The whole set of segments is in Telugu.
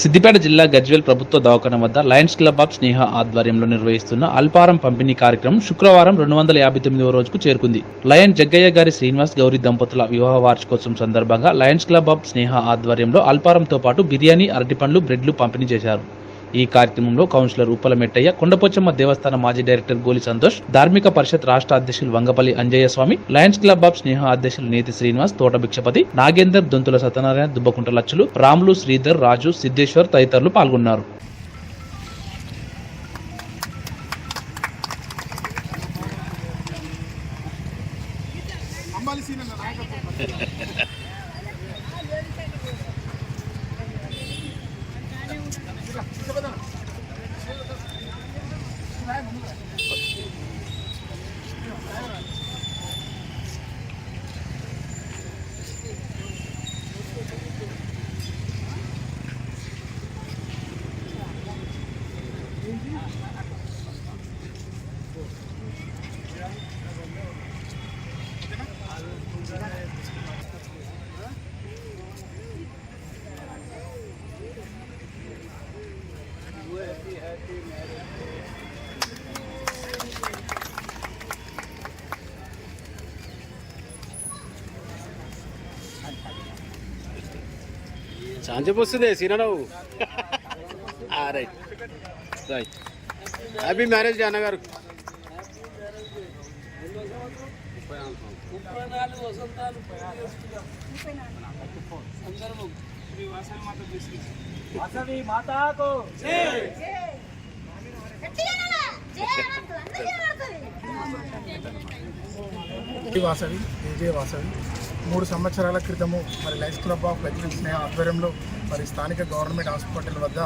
సిద్దిపేట జిల్లా గజ్వేల్ ప్రభుత్వ దవాఖాన వద్ద లయన్స్ క్లబ్ ఆఫ్ స్నేహ ఆధ్వర్యంలో నిర్వహిస్తున్న అల్పారం పంపిణీ కార్యక్రమం శుక్రవారం రెండు వందల యాభై తొమ్మిదవ రోజుకు చేరుకుంది. లయన్ జగ్గయ్య గారి శ్రీనివాస్ గౌరీ దంపతుల వివాహ వార్షికోత్సవం సందర్భంగా లయన్స్ క్లబ్ ఆఫ్ స్నేహ ఆధ్వర్యంలో అల్పారంతో పాటు బిర్యానీ అరటిపండ్లు బ్రెడ్లు పంపిణీ చేశారు. ఈ కార్యక్రమంలో కౌన్సిలర్ ఉప్పల మెట్టయ్య కొండపోచమ్మ దేవస్థాన మాజీ డైరెక్టర్ గోలి సంతోష్ ధార్మిక పరిషత్ రాష్ట్ర అధ్యక్షులు Vangapalli Anjaiah Swamy lions club of Sneha అధ్యక్షులు నేతి శ్రీనివాస్ తోట భిక్షపతి నాగేందర్ దొంతుల సత్యనారాయణ దుబ్బకుంట లచ్చులు రాములు శ్రీధర్ రాజు సిద్ధేశ్వర్ తదితరులు పాల్గొన్నారు. وفي هذه المعرفة శాంతి వస్తుంది Seenarao right right happy marriage day అన్నగారు ఈ వాసవి ఏజే వాసవి. మూడు సంవత్సరాల క్రితము మరి life club of Gajwel Sneha ఆధ్వర్యంలో మరి స్థానిక గవర్నమెంట్ హాస్పిటల్ వద్ద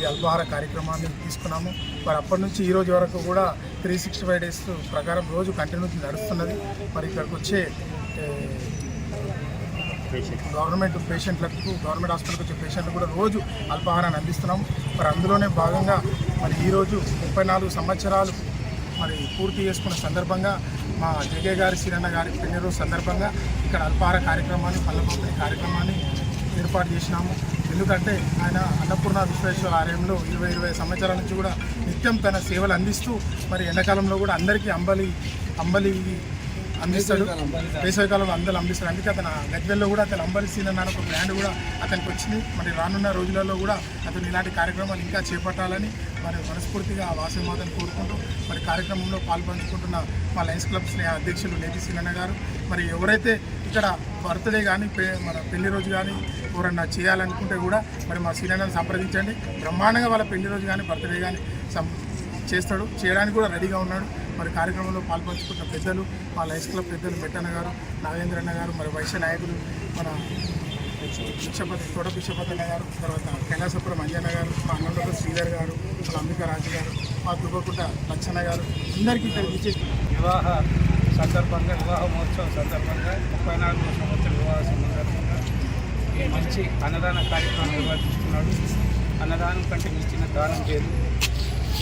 ఈ అల్పాహార కార్యక్రమాన్ని తీసుకున్నాము. మరి అప్పటి నుంచి ఈ రోజు వరకు కూడా త్రీ సిక్స్టీ ఫైవ్ డేస్ ప్రకారం రోజు కంటిన్యూ నడుస్తున్నది. మరి ఇక్కడికి వచ్చే గవర్నమెంట్ పేషెంట్లకు గవర్నమెంట్ హాస్పిటల్కి వచ్చే పేషెంట్లు కూడా రోజు అల్పాహారాన్ని అందిస్తున్నాం మరి అందులోనే భాగంగా మరి ఈరోజు ముప్పై నాలుగు సంవత్సరాలు మరి పూర్తి చేసుకున్న సందర్భంగా మా జగయ్య గారి సిరన్న గారి పెళ్ళి రోజు సందర్భంగా ఇక్కడ అల్పార కార్యక్రమాన్ని పల్లెపంపిణీ కార్యక్రమాన్ని ఏర్పాటు చేసినాము. ఎందుకంటే ఆయన అన్నపూర్ణ విశ్వేశ్వర ఆలయంలో ఇరవై ఇరవై సంవత్సరాల నుంచి కూడా నిత్యం తన సేవలు అందిస్తూ మరి ఎండాకాలంలో కూడా అందరికీ అంబలి అంబలి అందిస్తాడు. వేసవికాలంలో అందరూ అందిస్తాడు అందుకే అతను గజ్వెల్లో కూడా అతను అన్న ఒక బ్రాండ్ కూడా అతనికి వచ్చింది. మరి రానున్న రోజులలో కూడా అతను ఇలాంటి కార్యక్రమాలు ఇంకా చేపట్టాలని మరి మనస్ఫూర్తిగా ఆ వాసవిమాతను కోరుకుంటూ మరి కార్యక్రమంలో పాల్పంచుకుంటున్న మా లయన్స్ క్లబ్ స్నేహ అధ్యక్షులు నేతి సీనన్న గారు. మరి ఎవరైతే ఇక్కడ బర్త్డే కానీ మన పెళ్ళి రోజు కానీ ఎవరన్నా చేయాలనుకుంటే కూడా మరి మా సీనన్నను సంప్రదించండి. బ్రహ్మాండంగా వాళ్ళ పెళ్ళి రోజు కానీ బర్త్డే కానీ సం చేస్తాడు. చేయడానికి కూడా రెడీగా ఉన్నాడు. మరి కార్యక్రమంలో పాల్పంచుకున్న పెద్దలు మా లైఫ్ క్లబ్ పెద్దలు మెట్టన్న గారు నాగేంద్ర అన్న గారు మరి వైశ్య నాయకులు మన భిక్షపతి తోట భిక్షపతి అన్న గారు తర్వాత కైలాసపురం అంజన్న గారు మా అన్నంలో శ్రీధర్ గారు మా అంబికా రాజు గారు మా దుబ్బకుంట లచ్చన్న గారు అందరికీ ఇక్కడ ఇచ్చేసి వివాహ సందర్భంగా వివాహ మహోత్సవం సందర్భంగా ముప్పై నాలుగు సంవత్సరాల వివాహ సందర్భంగా ఈ మంచి అన్నదాన కార్యక్రమం నిర్వహిస్తున్నాడు. అన్నదానం కంటే మించిన దానం లేదు.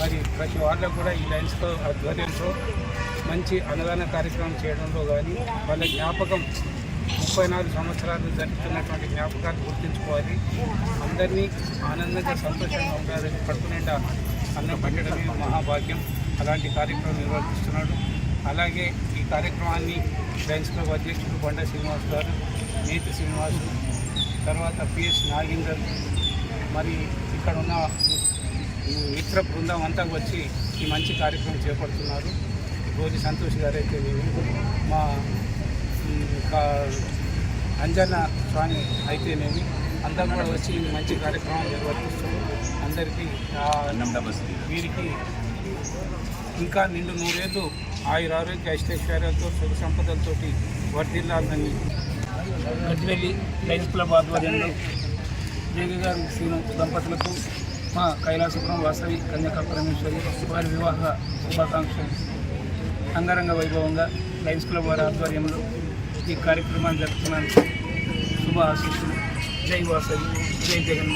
మరి ప్రతి వాళ్ళకు కూడా ఈ లైన్స్తో ఆధ్వర్యంతో మంచి అన్నదాన కార్యక్రమం చేయడంలో కానీ వాళ్ళ జ్ఞాపకం ముప్పై నాలుగు సంవత్సరాలు జరుగుతున్నటువంటి జ్ఞాపకాలు గుర్తుంచుకోవాలి. అందరినీ ఆనందంగా సంతోషంగా ఉండాలని కడుపు అన్నం పెట్టడమే మహాభాగ్యం. అలాంటి కార్యక్రమం నిర్వర్తిస్తున్నాడు. అలాగే ఈ కార్యక్రమాన్ని లయన్స్ క్లబ్ అధ్యక్షుడు బండ శ్రీనివాస్ గారు నేతి శ్రీనివాసు తర్వాత పిఎస్ నాగేందర్ మరి ఇక్కడ ఉన్న మిత్ర బృందం అంతా వచ్చి ఈ మంచి కార్యక్రమం చేపడుతున్నారు. రోజు సంతోష్ గారు అయితే మా అంజన స్వామి అయితేనేమి అందరూ కూడా వచ్చి మంచి కార్యక్రమం నిర్వర్తిస్తున్నారు. అందరికీ వీరికి ఇంకా నిండు నూరేళ్ళు ఆయుర ఆరోగ్య ఐశ్వర్యాలతో సుఖ సంపదలతో వర్ధిల్లాలని గజ్వెల్లి లైన్స్ క్లబ్ ఆధ్వర్యంలో జేగ గారు శ్రీను దంపతులకు మా కైలాసపురం వాసవి కన్యకా పరమేశ్వరి వారి వివాహ శుభాకాంక్షలు. అంగరంగ వైభవంగా లయన్స్ క్లబ్ వారి ఆధ్వర్యంలో ఈ కార్యక్రమాన్ని జరుపుతున్నాను శుభ ఆశీస్సులు. జై వాసవి. జై జగన్.